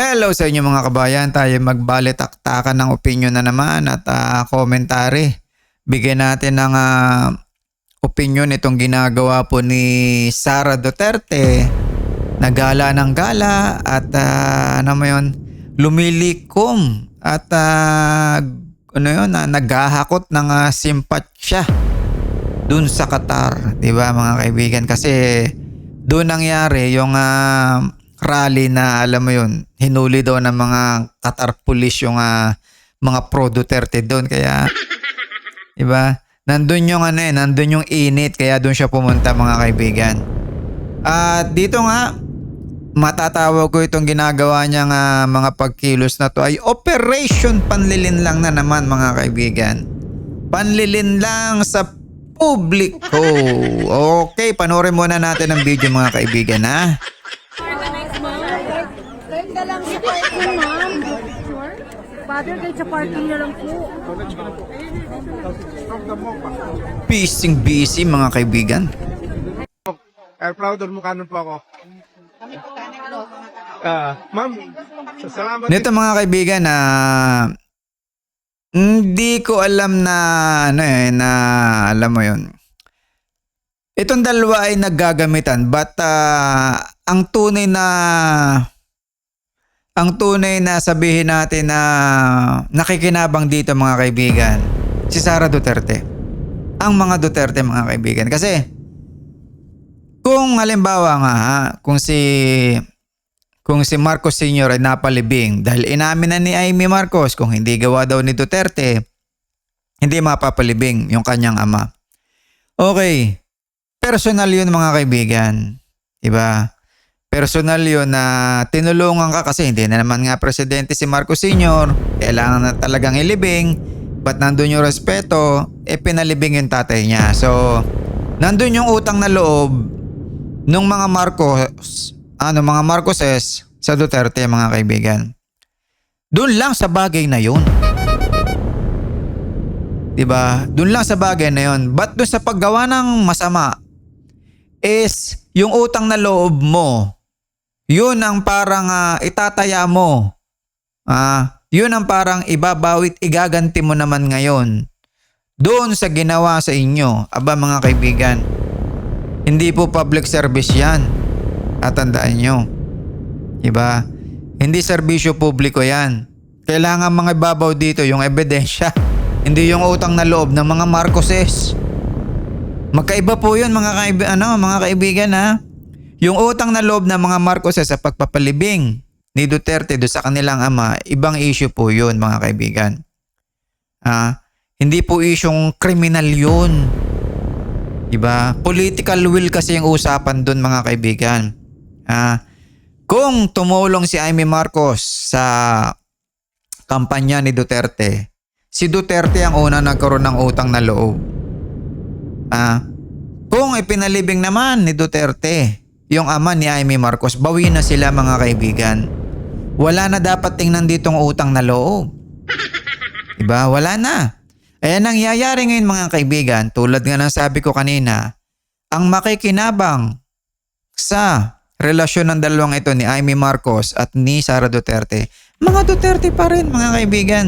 Hello sa inyo mga kabayan. Tayo magbalitaktakan ng opinion na naman at ah, commentary. Bigyan natin ng ah, opinion itong ginagawa po ni Sara Duterte. Nagala ng gala at ah, ano mo yun, lumilikom at ah, ano yun, ah, naghahakot ng ah, simpatsya dun sa Qatar, 'di ba mga kaibigan? Kasi doon nangyari yung ah, rally na alam mo yun, hinuli daw ng mga Qatar police yung ah, mga pro Duterte doon kaya 'di ba? Nandun yung ano eh, nandun yung init kaya doon siya pumunta mga kaibigan. At dito nga matatawag ko itong ginagawa niya nga mga pagkilos na to ay Operation Panlilin lang na naman mga kaibigan. Panlilin lang sa publiko. Okay, panoorin muna natin ang video mga kaibigan ha. Ganda lang sa parking, ma'am. Sure? Father, kahit sa parking na lang po. Busy busy mga kaibigan. Air proud mo kanon po ako. Ah, ma'am. Salamat. Nito mga kaibigan na hindi ko alam na ano eh na alam mo 'yon. Itong dalawa ay naggagamitan but ah, ang tunay na ang tunay na sabihin natin na nakikinabang dito mga kaibigan si Sara Duterte. Ang mga Duterte mga kaibigan kasi kung halimbawa nga ha, kung si kung si Marcos Sr. ay napalibing dahil inamin na ni Amy Marcos kung hindi gawa daw ni Duterte, hindi mapapalibing yung kanyang ama. Okay, personal yun mga kaibigan. Diba? Personal yun na tinulungan ka kasi hindi na naman nga presidente si Marcos Sr. Kailangan na talagang ilibing. But nandun yung respeto, eh pinalibing yung tatay niya. So, nandun yung utang na loob nung mga Marcos, ano mga Marcoses sa Duterte mga kaibigan. Doon lang sa bagay na yun. 'Di ba? Doon lang sa bagay na yun. But doon sa paggawa ng masama is yung utang na loob mo. Yun ang parang ah, itataya mo. Ah, yun ang parang ibabawit igaganti mo naman ngayon. Doon sa ginawa sa inyo, aba mga kaibigan. Hindi po public service 'yan. At tandaan nyo. Diba? Hindi serbisyo publiko yan. Kailangan mga ibabaw dito yung ebidensya. Hindi yung utang na loob ng mga Marcoses. Magkaiba po yun mga, kaib- ano, mga kaibigan ha. Yung utang na loob ng mga Marcoses sa pagpapalibing ni Duterte do sa kanilang ama, ibang issue po yun mga kaibigan. Ah, hindi po isyong kriminal yun. Diba? Political will kasi yung usapan doon mga kaibigan. Ah, kung tumulong si Amy Marcos sa kampanya ni Duterte, si Duterte ang una nagkaroon ng utang na loob. Ah, kung ipinalibing naman ni Duterte yung ama ni Amy Marcos, bawi na sila mga kaibigan. Wala na dapat tingnan ditong utang na loob. Diba? Wala na. Ayan nangyayari ngayon mga kaibigan, tulad nga ng sabi ko kanina, ang makikinabang sa relasyon ng dalawang ito ni Amy Marcos at ni Sara Duterte, mga Duterte pa rin mga kaibigan.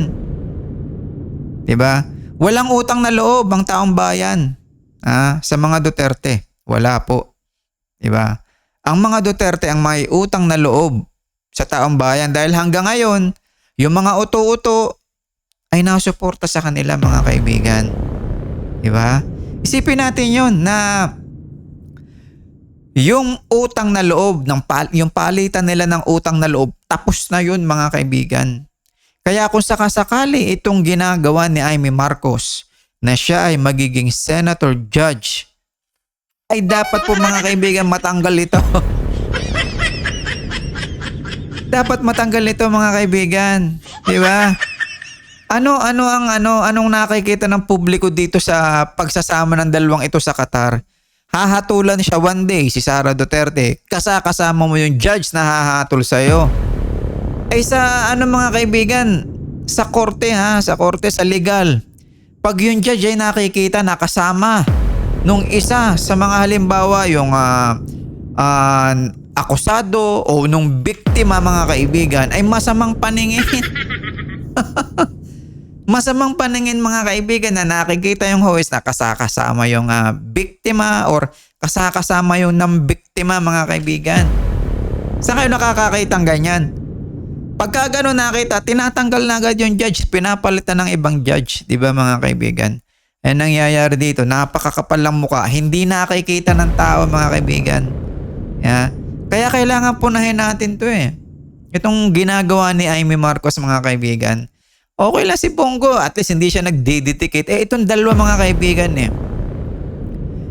'Di ba? Walang utang na loob ang taong bayan ah, sa mga Duterte. Wala po. 'Di ba? Ang mga Duterte ang may utang na loob sa taong bayan dahil hanggang ngayon, yung mga uto-uto ay nasuporta sa kanila mga kaibigan. 'Di ba? Isipin natin 'yon na yung utang na loob ng pal- yung palitan nila ng utang na loob tapos na 'yun mga kaibigan. Kaya kung sakasakali itong ginagawa ni Amy Marcos na siya ay magiging senator judge ay dapat po mga kaibigan matanggal ito. dapat matanggal ito mga kaibigan, 'di ba? Ano ano ang ano anong nakikita ng publiko dito sa pagsasama ng dalawang ito sa Qatar? Hahatulan siya one day si Sara Duterte. Kasakasama mo yung judge na hahatol sa iyo. Ay sa ano mga kaibigan, sa korte ha, sa korte sa legal. Pag yung judge ay nakikita nakasama nung isa sa mga halimbawa yung ah ah, akusado o nung biktima mga kaibigan ay masamang paningin. masamang paningin mga kaibigan na nakikita yung host na kasakasama yung ah, biktima or kasakasama yung ng biktima mga kaibigan. Saan kayo nakakakita ng ganyan? Pagka gano'n nakita, tinatanggal na agad yung judge, pinapalitan ng ibang judge, di ba mga kaibigan? Yan nangyayari dito, napakakapal lang mukha, hindi nakikita ng tao mga kaibigan. Yeah. Kaya kailangan punahin natin to eh. Itong ginagawa ni Amy Marcos mga kaibigan. Okay lang si Bongo, at least hindi siya nagdedicate. Eh itong dalawa mga kaibigan eh.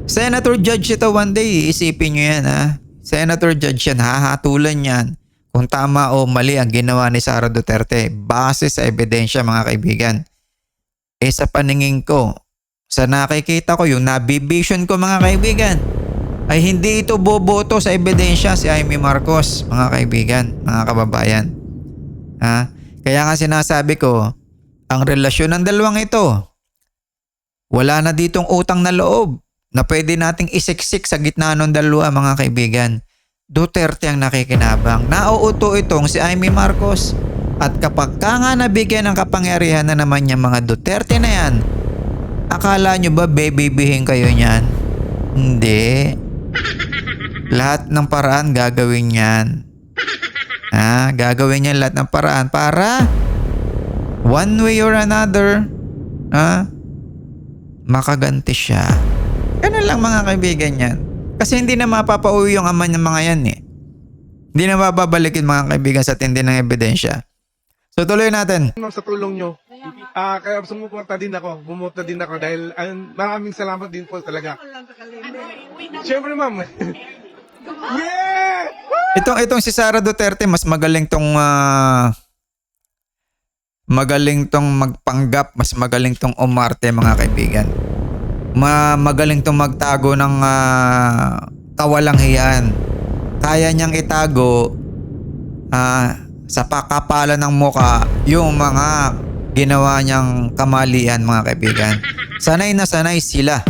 Senator Judge ito one day, isipin nyo yan ha. Senator Judge yan, hahatulan yan kung tama o mali ang ginawa ni Sara Duterte base sa ebidensya mga kaibigan. Eh sa paningin ko, sa nakikita ko, yung nabivision ko mga kaibigan, ay hindi ito boboto sa ebidensya si Amy Marcos mga kaibigan, mga kababayan. Ha? Kaya nga sinasabi ko, ang relasyon ng dalawang ito, wala na ditong utang na loob na pwede nating isiksik sa gitna ng dalawa mga kaibigan. Duterte ang nakikinabang. Nauuto itong si Amy Marcos. At kapag ka nga nabigyan ng kapangyarihan na naman yung mga Duterte na yan, akala nyo ba babybihin kayo niyan? Hindi. Lahat ng paraan gagawin yan. Ha? Gagawin niya lahat ng paraan para one way or another, ha? Makaganti siya. Ganun lang mga kaibigan yan. Kasi hindi na mapapauwi yung ama ng mga yan eh. Hindi na mapabalikin mga kaibigan sa tindi ng ebidensya. So tuloy natin. Ma'am, sa tulong nyo. Ah, kaya sumuporta din ako. Bumunta din ako dahil ayun, maraming salamat din po talaga. Siyempre, ma'am. yeah! Itong itong si Sara Duterte mas magaling tong ah, magaling tong magpanggap, mas magaling tong umarte mga kaibigan. Ma magaling tong magtago ng ah, kawalang hiyan. Kaya niyang itago ah, sa pakapalan ng muka yung mga ginawa niyang kamalian mga kaibigan. Sanay na sanay sila.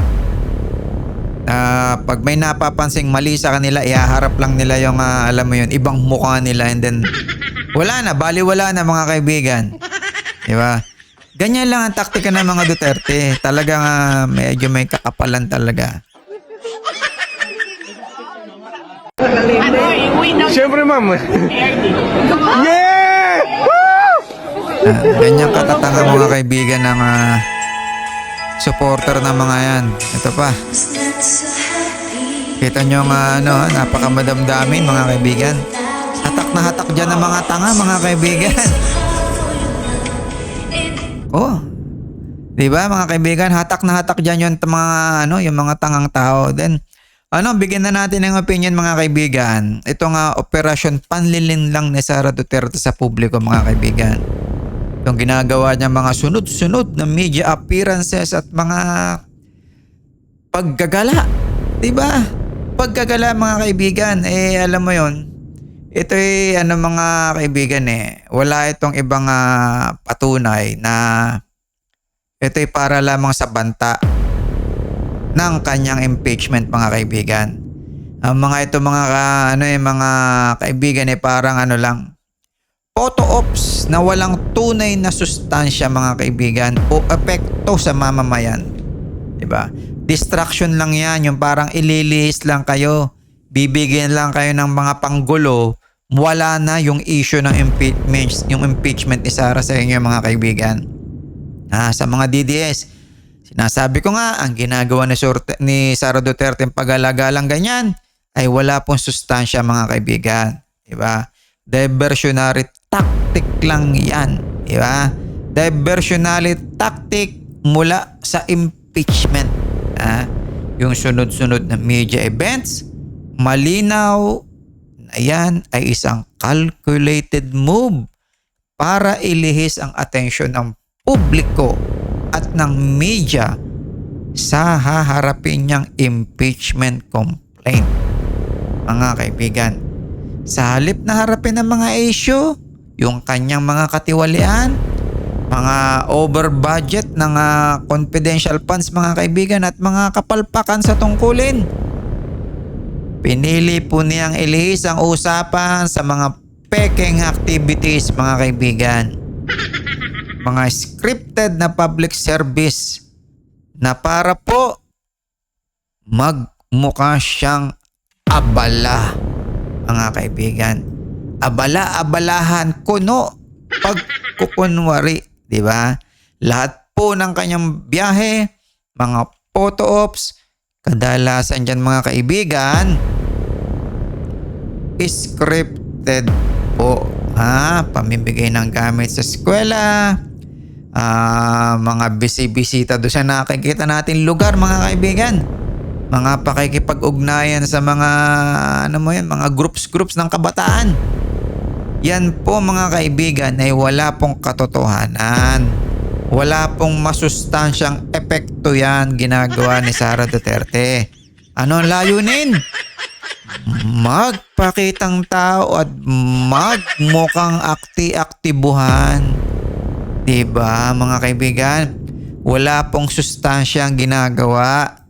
Ah, pag may napapansing mali sa kanila, ihaharap lang nila yung ah, alam mo yun, ibang mukha nila and then wala na, bali wala na mga kaibigan. Di ba? Ganyan lang ang taktika ng mga Duterte. Talagang ah, medyo may kakapalan talaga. Siyempre, ma'am. yeah! Ah, ganyan katatanga mga kaibigan ng ah, supporter ng mga yan. Ito pa. Kita nyo nga ano, napakamadamdamin mga kaibigan. Hatak na hatak dyan ng mga tanga mga kaibigan. oh. 'Di ba mga kaibigan, hatak na hatak diyan yung t- mga ano, yung mga tangang tao. Then ano, bigyan na natin ng opinion mga kaibigan. Ito nga operasyon panlilin lang ni Sara Duterte sa publiko mga kaibigan. Itong ginagawa niya mga sunod-sunod na media appearances at mga paggagala. 'Di ba? Paggagala mga kaibigan, eh alam mo 'yon. Ito ay ano mga kaibigan eh, wala itong ibang ah, patunay na ito ay para lamang sa banta ng kanyang impeachment mga kaibigan. Ang mga ito mga ka- ano eh, mga kaibigan eh parang ano lang photo ops na walang tunay na sustansya mga kaibigan o epekto sa mamamayan. 'Di ba? Distraction lang 'yan, yung parang ililihis lang kayo. Bibigyan lang kayo ng mga panggulo, wala na yung issue ng impeachment, yung impeachment ni Sara sa inyo mga kaibigan. Ah, sa mga DDS, sinasabi ko nga, ang ginagawa ni, Sorte, ni Sara Duterte ng pag-alagalang ganyan ay wala pong sustansya mga kaibigan. Diba? Diversionary tactic lang yan. Diba? Diversionary tactic mula sa impeachment. Ah, yung sunod-sunod na media events, malinaw na yan ay isang calculated move para ilihis ang atensyon ng publiko ng media sa haharapin niyang impeachment complaint. Mga kaibigan, sa halip na harapin ang mga issue, yung kanyang mga katiwalian, mga over budget ng ah, confidential funds mga kaibigan at mga kapalpakan sa tungkulin. Pinili po niyang ilihis ang usapan sa mga peking activities mga kaibigan. Mga scripted na public service na para po magmukha siyang abala mga kaibigan. Abala-abalahan kuno pagkukunwari, di ba? Lahat po ng kanyang biyahe, mga photo ops, kadalasan dyan mga kaibigan, scripted po. Ha? Pamimigay ng gamit sa eskwela, ah, mga bisi-bisita doon sa nakikita natin lugar mga kaibigan. Mga pakikipag-ugnayan sa mga ano mo yan, mga groups-groups ng kabataan. Yan po mga kaibigan ay wala pong katotohanan. Wala pong masustansyang epekto yan ginagawa ni Sara Duterte. Ano ang layunin? Magpakitang tao at magmukhang akti-aktibuhan. Diba mga kaibigan? Wala pong sustansyang ginagawa.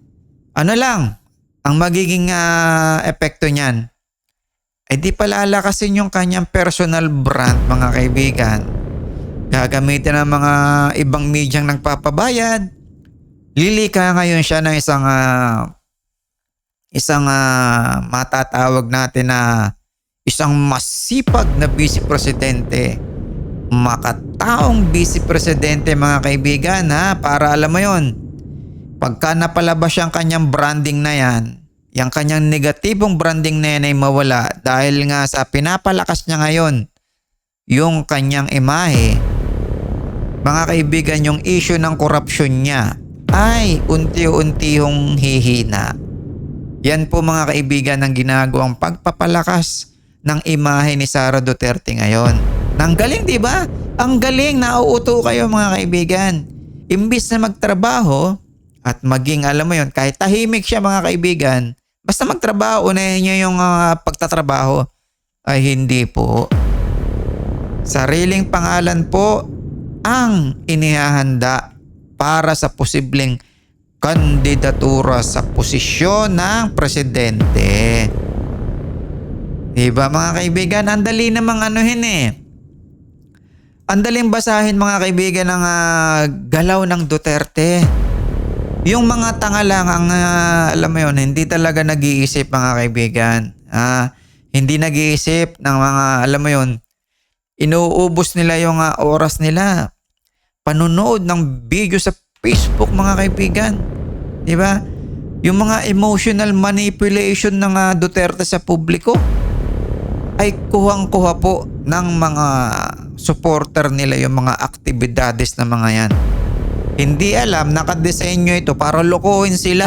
Ano lang, ang magiging ah, epekto niyan, ay di palalakasin yung kanyang personal brand mga kaibigan. Gagamitin ng mga ibang medyang nagpapabayad. Lilika ngayon siya ng isang ah, isang ah, matatawag natin na isang masipag na vice presidente. Makataong vice presidente mga kaibigan ha para alam mo yon. Pagka napalabas yung kanyang branding na yan, yung kanyang negatibong branding na yan ay mawala dahil nga sa pinapalakas niya ngayon yung kanyang imahe. Mga kaibigan, yung issue ng korupsyon niya ay unti-unti yung hihina. Yan po mga kaibigan ang ginagawang pagpapalakas ng imahe ni Sara Duterte ngayon. Nang galing, di ba? Ang galing, nauuto kayo mga kaibigan. Imbis na magtrabaho at maging, alam mo yon kahit tahimik siya mga kaibigan, basta magtrabaho, unahin niyo yung ah, pagtatrabaho. Ay hindi po. Sariling pangalan po ang inihahanda para sa posibleng kandidatura sa posisyon ng presidente. Diba mga kaibigan? Ang dali namang anuhin eh. Ang basahin mga kaibigan ng ah, galaw ng Duterte. Yung mga tanga lang ang ah, alam mo yun, hindi talaga nag-iisip mga kaibigan. Ah, hindi nag-iisip ng mga alam mo yun, inuubos nila yung ah, oras nila. Panunood ng video sa Facebook mga kaibigan. 'Di ba? Yung mga emotional manipulation ng ah, Duterte sa publiko ay kuhang-kuha po ng mga supporter nila yung mga aktibidades na mga yan. Hindi alam, nakadesenyo ito para lokohin sila.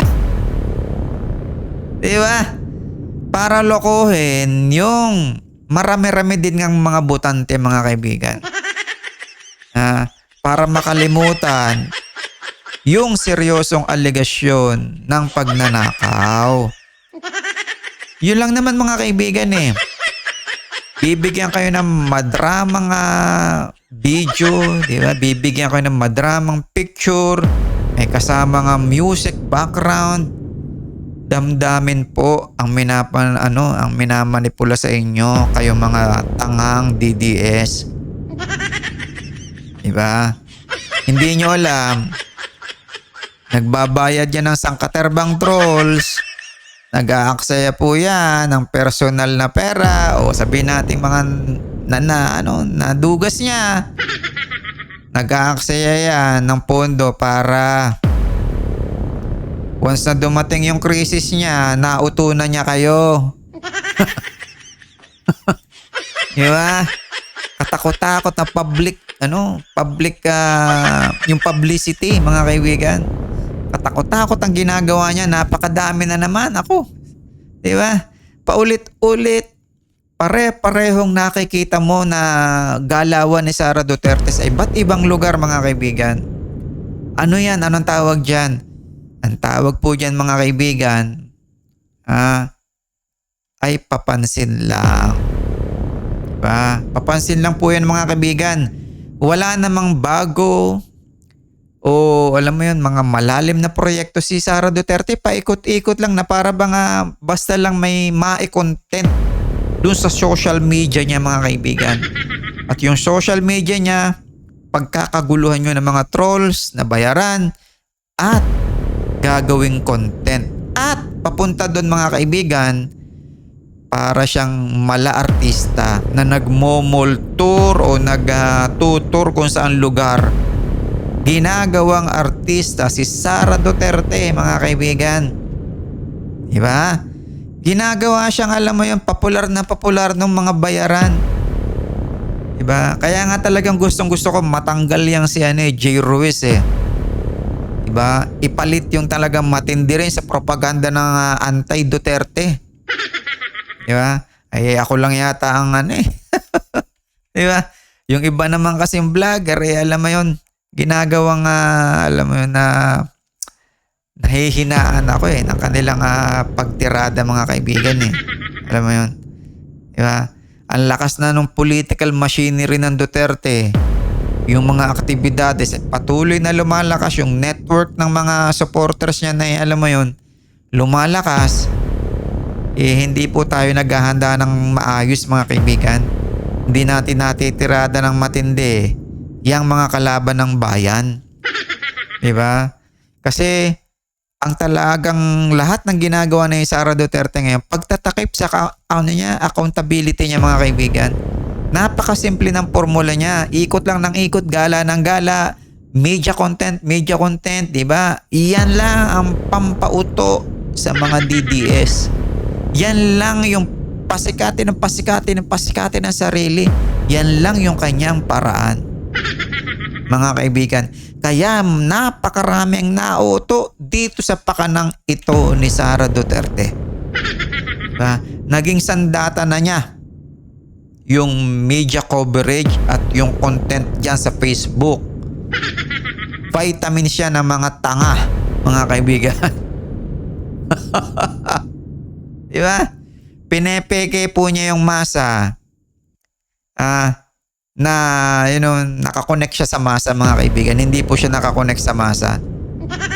Di ba? Para lokohin yung marami-rami din ng mga botante mga kaibigan. Ah, para makalimutan yung seryosong alegasyon ng pagnanakaw. Yun lang naman mga kaibigan eh. Bibigyan kayo ng madramang ah, video, di ba? Bibigyan kayo ng madramang picture, may kasama nga music background. Damdamin po ang minapan ano, ang minamanipula sa inyo kayo mga tangang DDS. Di ba? Hindi nyo alam. Nagbabayad yan ng sangkaterbang trolls. Nag-aaksaya po yan ng personal na pera o sabihin natin mga na, na, ano, nadugas niya. Nag-aaksaya yan ng pondo para once na dumating yung crisis niya, nautunan niya kayo. Di ba? Katakot-takot na public, ano, public, ah, yung publicity, mga kaibigan. Katakot-takot ang ginagawa niya. Napakadami na naman ako. Di ba? Paulit-ulit. Pare-parehong nakikita mo na galawan ni Sara Duterte sa iba't ibang lugar mga kaibigan. Ano yan? Anong tawag dyan? Ang tawag po dyan mga kaibigan ah, ay papansin lang. Diba? Papansin lang po yan mga kaibigan. Wala namang bago o alam mo yun, mga malalim na proyekto si Sara Duterte, paikot-ikot lang na para bang ah, basta lang may mai-content dun sa social media niya mga kaibigan. At yung social media niya, pagkakaguluhan nyo ng mga trolls na bayaran at gagawing content. At papunta doon mga kaibigan, para siyang mala artista na nagmomol tour o nag-tutor kung saan lugar. Ginagawang artista si Sara Duterte mga kaibigan. Di ba? Ginagawa siyang alam mo yung popular na popular ng mga bayaran. Diba? Kaya nga talagang gustong gusto ko matanggal yang si ano, eh, Jay Ruiz eh. Diba? Ipalit yung talagang matindi rin sa propaganda ng ah, anti-Duterte. Diba? Ay ako lang yata ang ano eh. diba? Yung iba naman kasing vlogger eh, alam mo yun, ginagawang ah, alam mo yun na nahihinaan ako eh ng kanilang ah, pagtirada mga kaibigan eh. Alam mo yun? Diba? Ang lakas na ng political machinery ng Duterte. Yung mga aktibidades at patuloy na lumalakas yung network ng mga supporters niya na eh, alam mo yun, lumalakas. Eh, hindi po tayo naghahanda ng maayos mga kaibigan. Hindi natin natitirada ng matindi yung mga kalaban ng bayan. 'Di ba? Kasi ang talagang lahat ng ginagawa ni Sara Duterte ngayon, pagtatakip sa ano niya, accountability niya mga kaibigan. Napakasimple ng formula niya. Ikot lang ng ikot, gala ng gala, media content, media content, 'di ba? Iyan lang ang pampauto sa mga DDS. Yan lang yung pasikati ng pasikati ng pasikati ng sarili. Yan lang yung kanyang paraan. Mga kaibigan, kaya napakarami ang nauto dito sa pakanang ito ni Sara Duterte. Diba? Naging sandata na niya yung media coverage at yung content dyan sa Facebook. Vitamin siya ng mga tanga, mga kaibigan. Di ba? Pinepeke po niya yung masa. Ah, na you know, nakakonect siya sa masa mga kaibigan. Hindi po siya nakakonect sa masa.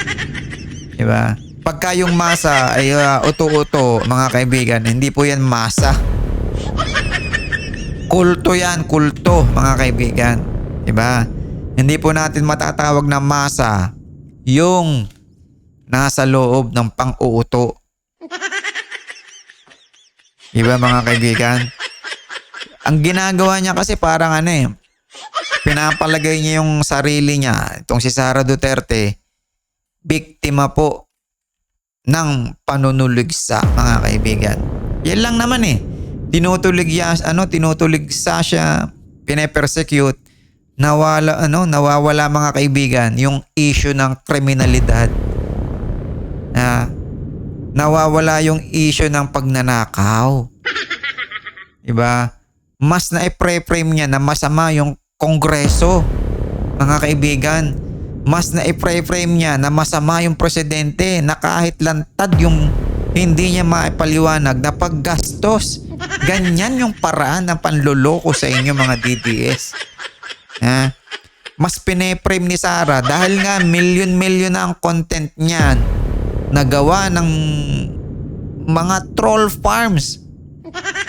Di ba? Pagka yung masa ay uh, uto-uto mga kaibigan, hindi po yan masa. Kulto yan, kulto mga kaibigan. Di ba? Hindi po natin matatawag na masa yung nasa loob ng pang-uuto. Di ba mga kaibigan? Ang ginagawa niya kasi parang ano eh, pinapalagay niya yung sarili niya, itong si Sara Duterte, biktima po ng panunuligsa mga kaibigan. Yan lang naman eh. Tinutuligya, ano, tinutuligsa siya, pinepersecute, nawala, ano, nawawala mga kaibigan yung issue ng kriminalidad. Na nawawala yung issue ng pagnanakaw. Diba? Mas na i-frame niya na masama yung kongreso. Mga kaibigan, mas na i-frame niya na masama yung presidente na kahit lantad yung hindi niya maipaliwanag na paggastos. Ganyan yung paraan ng panloloko sa inyo mga DDS. Ha? Mas pineframe ni Sarah dahil nga million-million na ang content niyan nagawa ng mga troll farms.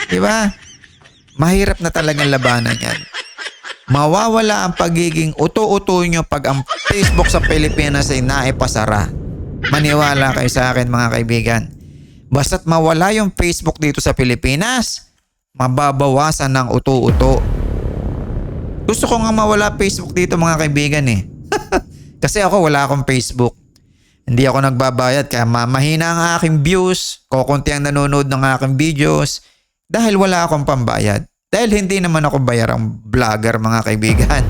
Di ba? Mahirap na talagang labanan yan. Mawawala ang pagiging uto-uto nyo pag ang Facebook sa Pilipinas ay naipasara. Maniwala kayo sa akin mga kaibigan. Basta't mawala yung Facebook dito sa Pilipinas, mababawasan ng uto-uto. Gusto ko nga mawala Facebook dito mga kaibigan eh. Kasi ako wala akong Facebook. Hindi ako nagbabayad kaya ma- mahina ang aking views, kokonti ang nanonood ng aking videos dahil wala akong pambayad. Dahil hindi naman ako bayarang vlogger mga kaibigan.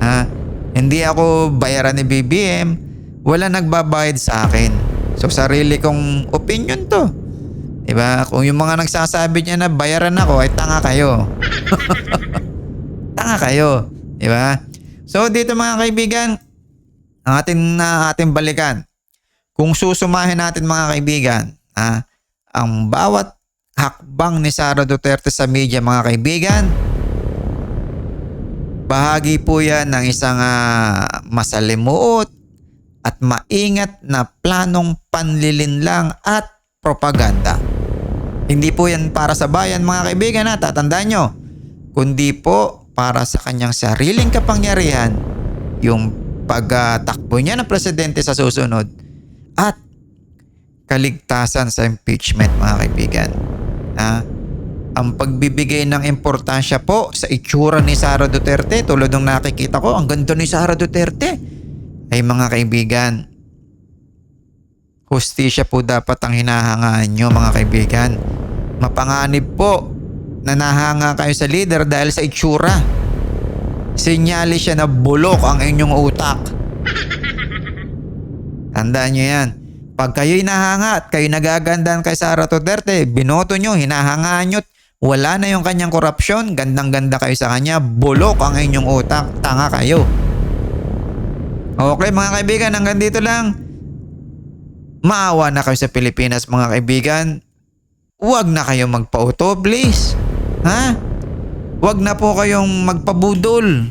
Ha? Hindi ako bayaran ni BBM. Wala nagbabayad sa akin. So sarili kong opinion to. Diba? Kung yung mga nagsasabi niya na bayaran ako ay tanga kayo. tanga kayo. Diba? So dito mga kaibigan, ang ating na ating balikan. Kung susumahin natin mga kaibigan, ah, ang bawat hakbang ni Sara Duterte sa media mga kaibigan, Bahagi po yan ng isang ah, masalimuot at maingat na planong panlilinlang at propaganda. Hindi po yan para sa bayan mga kaibigan ha, tatandaan nyo. Kundi po para sa kanyang sariling kapangyarihan, yung pagtakbo niya ng presidente sa susunod at kaligtasan sa impeachment mga kaibigan. Ha? Ang pagbibigay ng importansya po sa itsura ni Sara Duterte tulad ng nakikita ko, ang ganda ni Sara Duterte. Ay mga kaibigan, hustisya po dapat ang hinahangaan nyo mga kaibigan. Mapanganib po na nahanga kayo sa leader dahil sa itsura. Sinyali siya na bulok ang inyong utak. Tandaan nyo yan. Pag kayo'y nahanga at kayo nagagandahan kay Sara Duterte, binoto nyo, hinahangaan nyo, wala na yung kanyang korupsyon, gandang-ganda kayo sa kanya, bulok ang inyong utak, tanga kayo. Okay mga kaibigan, hanggang dito lang. Maawa na kayo sa Pilipinas mga kaibigan. Huwag na kayong magpauto, please. Ha? Huwag na po kayong magpabudol.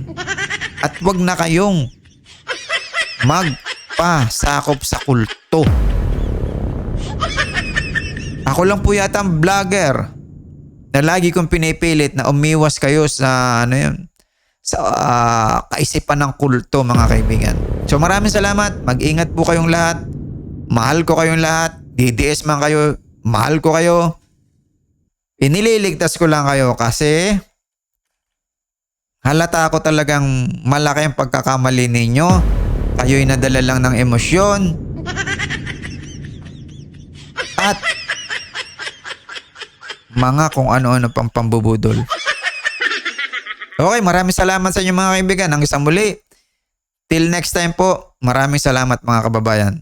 At huwag na kayong magpasakop sa kulto. Ako lang po yata ang vlogger na lagi kong pinipilit na umiwas kayo sa ano yun, sa ah, kaisipan ng kulto mga kaibigan. So maraming salamat. Mag-ingat po kayong lahat. Mahal ko kayong lahat. DDS man kayo. Mahal ko kayo. Inililigtas ko lang kayo kasi halata ako talagang malaki ang pagkakamali ninyo. Kayo'y nadala lang ng emosyon. At mga kung ano-ano pang pambubudol. Okay, maraming salamat sa inyo mga kaibigan. Ang isang muli. Till next time po, maraming salamat mga kababayan.